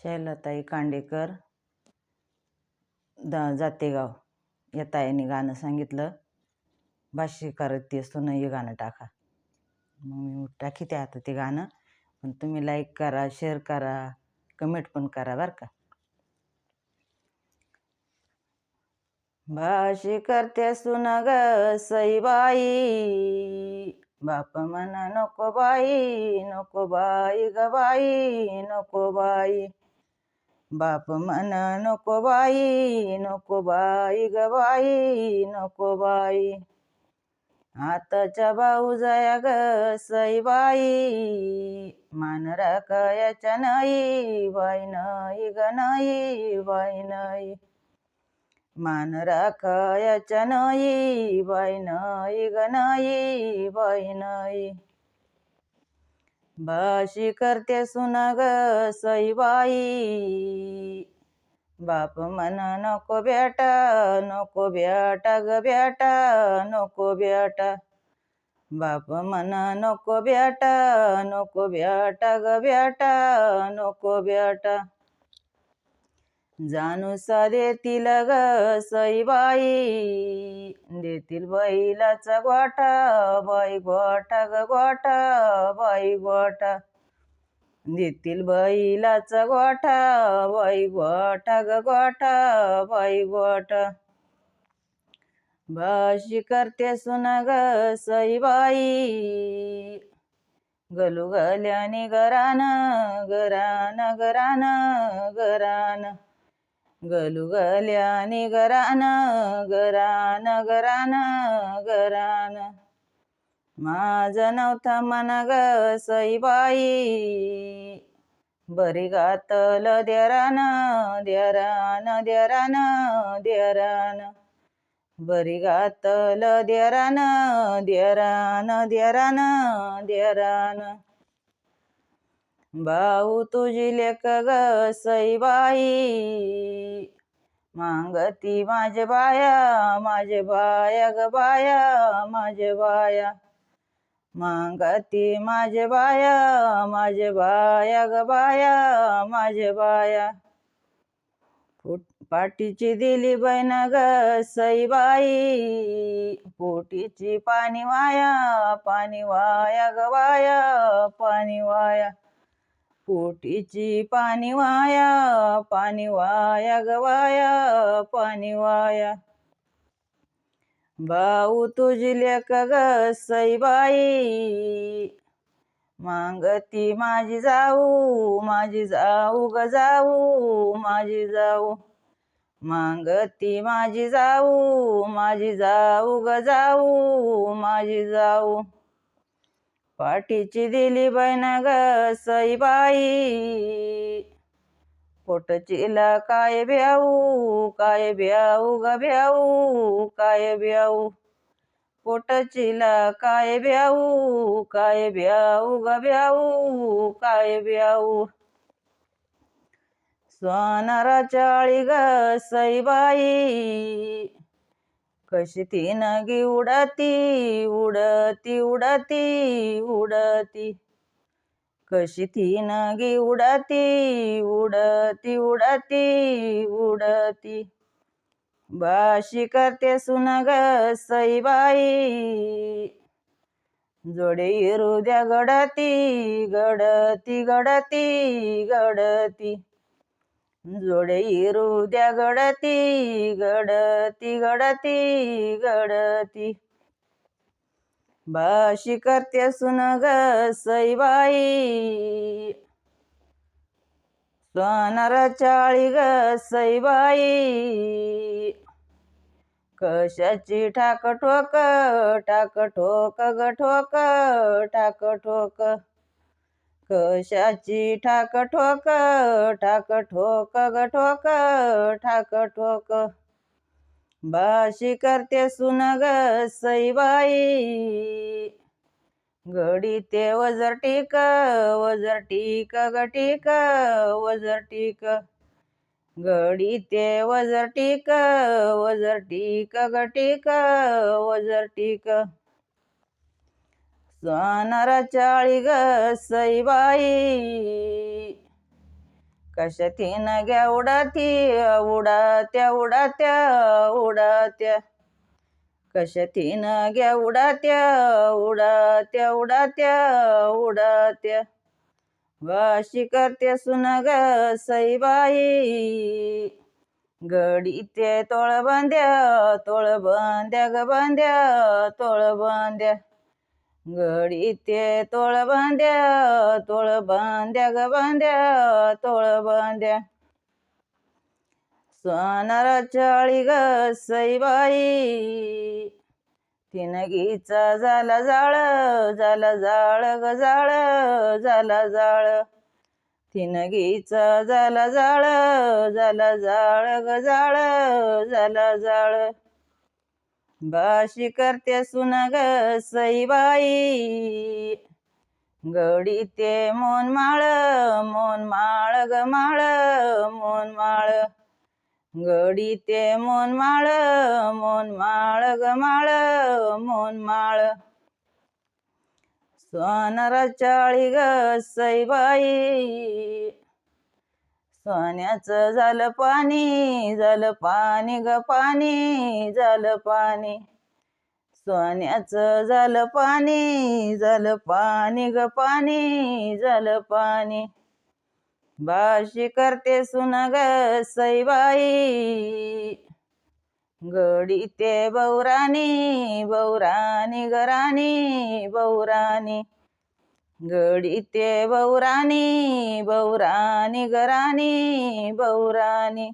शैलताई कांडेकर दा जातेगाव या ताईने गाणं सांगितलं. भाष्यकार ते सुन हे गाणं टाका. मग मी टाकीते आता ते गाणं. पण तुम्ही लाईक करा शेअर करा कमेंट पण करा बरं का. भाषी करते सुन ग सईबाई बाप म्हणा नको बाई नको बाई ग बाई नको बाई. बाप म्हणा नको बाई नको बाई ग बाई नको बाई. आताच्या भाऊ जया ग सईबाई मान राखायच्या नाही बाई नाही ग नाही बाई नाही. मान राखायच्या नाही बाई नाही ग नाही बाई नाही. भाशी करते सुनग ग सईबाई. बाप म्हणा नको बेटा नको बेटा ग बेटा नको बेटा. बाप म्हणा नको बेटा नको बेटा ग बेटा नको बेटा. जाणूसा देतील ग सईबाई. देतील बैलाचा गोठा बाई गोठा ग गोठा बाई गोठा. देतील बैलाचा गोठा बाई गोठा ग गोठा बाई गोठा. भाशी करते सुना ग सईबाई. गलू गल्याने गरान गरान गरान गरान गलू निगरान गरान गरान गरान गरान माझं नव्हता मन ग सईबाई बरी गातल देरान द्यारान द्यारान देरान बरी गातल देरान द्यारान द्यारान देरान भाऊ तुझी लेक ग सईबाई. मांगती माझे बाया माझे बाया ग बाया माझे बाया. मांगती माझे बाया माझे बाया ग बाया माझे बाया. फुट पाठीची दिली बहीण ग सईबाई. पोटीची पाणी वाया पाणी वाया ग वाया पाणी वाया. पोटीची पाणी वाया पाणी वाया गवाया वाया पाणी वाया. भाऊ तुझी लेक ग सईबाई मांगती माझी जाऊ माझी जाऊ ग जाऊ माझी जाऊ. मांगती माझी जाऊ माझी जाऊ ग जाऊ माझी जाऊ. पाठीची दिली बहीण ग सईबाई. पोटचीला काय ब्याऊ काय ब्याऊ ग ब्याऊ काय ब्याऊ. पोटचीला काय ब्याऊ काय ब्याऊ ग ब्याऊ काय ब्याऊ. सोनारा चाळी ग सईबाई. कशी ती नगी उडती उडती उडती उडती. कशी ती नगी उडती उडती उडती उडती. बाशी करते सुनग सईबाई. जोडे हृदया गडती गडती गडती गडती. जोडे रुद्या गडती गडती गडती गडती. बाशी करते सुन ग सईबाई. सोनार चाळी ग सईबाई. कशाची ठाक ठोक ठाक ठोक ग ठोक ठाक ठोक कशाची ठाक ठोक ठाक ठोक ग ठोक ठाक ठोक. बाशी करते सुन ग सईबाई. गडी ते वजर टीक वजर टीक ग टीक वजर टीक. गडी ते वजर टीक वजर टीक ग टीक वजर टीक. सोनारा चाळी ग सईबाई. कशातीन घ्या उडाती उडात्या उडात्या उडात्या. कशातीन घ्या उडात्या उडात्या उडात्या उडात्या. वाशी करते सुन ग सईबाई. गडी ते तोळ बांध्या तोळ बांध्या ग बांध्या तोळ बांध्या गडी ते तोळ बांध्या तोळ बांध्या ग बांध्या तोळ बांध्या. सोनारा चाळी ग सईबाई तिनगीचा झाला जाळ झाला जाळ ग जाळ झाला जाळ. तिनगीचा झाला जाळ झाला जाळ ग जाळ झाला जाळ. बाशी करते सुनग ग सईबाई. गडी ते मोन माळ मोन माळ ग माळ मोन माळ. गडी ते मोन माळ मोन माळ ग माळ मोन माळ. सोनरा चाळी ग सईबाई. सोन्याचं झालं पाणी झालं पाणी ग पाणी झालं पाणी. सोन्याचं झालं पाणी झालं पाणी ग पाणी झालं पाणी. बाशी करते सुन ग सईबाई. गडी ते बौराणी बौराणी गराणी बौराणी. गडीते बौराणी बौराणी गराणी बौराणी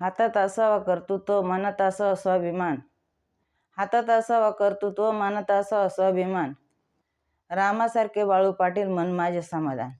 हातात असावा कर्तृत्व मनात असावा स्वाभिमान. हातात असावा कर्तृत्व मनात असावा स्वाभिमान. रामासारखे बाळू पाटील मन माझे समाधान.